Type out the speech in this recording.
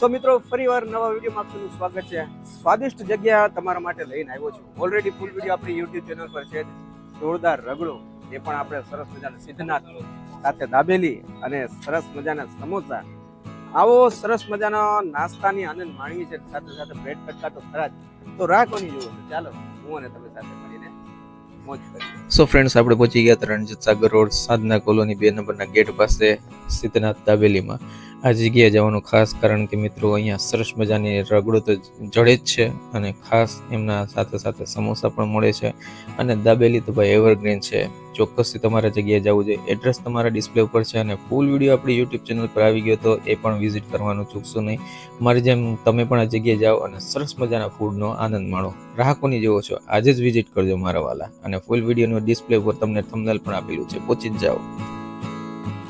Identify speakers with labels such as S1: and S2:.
S1: સો મિત્રો, ફરીવાર નવા વિડીયોમાં આપનું સ્વાગત છે. સ્વાદિષ્ટ જગ્યા તમારા માટે લઈને આવ્યો છું. ઓલરેડી ફૂલ વીડિયો આપણી યુટ્યુબ ચેનલ પર છે. જોરદાર રગડો, એ પણ આપણે સરસ મજાના સિદ્ધનાથ સાથે દાબેલી અને સરસ મજાના સમોસા. આવો સરસ મજાનો નાસ્તાની આનંદ માણવી છે સાથે સાથે બ્રેડ કટકા તો ખરા જ. તો રાખવાની જુઓ. તો ચાલો, હું અને તમે સાથે મળીને
S2: સો ફ્રેન્ડ્સ આપણે પહોંચી ગયા હતા રણજીત સાગર રોડ, સાધના કોલોની બે નંબરના ગેટ પાસે સિદ્ધનાથ દાબેલીમાં. આ જગ્યાએ જવાનું ખાસ કારણ કે મિત્રો અહીંયા સરસ મજાની રગડો તો જડે જ છે અને ખાસ એમના સાથે સાથે સમોસા પણ મળે છે અને દાબેલી તો ભાઈ એવરગ્રીન છે. ચોક્કસથી તમારા જગ્યાએ જવું જોઈએ. એડ્રેસ તમારા ડિસ્પ્લે ઉપર છે અને ફૂલ વીડિયો આપણી યુટ્યુબ ચેનલ પર આવી ગયો તો એ પણ વિઝિટ કરવાનું ચૂકશો નહીં. મારી જેમ તમે પણ આ જગ્યાએ જાઓ અને સરસ મજાના ફૂડનો આનંદ માણો. ગ્રાહકોની જેવો છો, આજે જ વિઝિટ કરજો મારા વાલા. અને ફૂલ વિડીયોનો ડિસ્પ્લે ઉપર તમને થંબનેલ પણ આપેલું છે. પહોંચી જ જાઓ.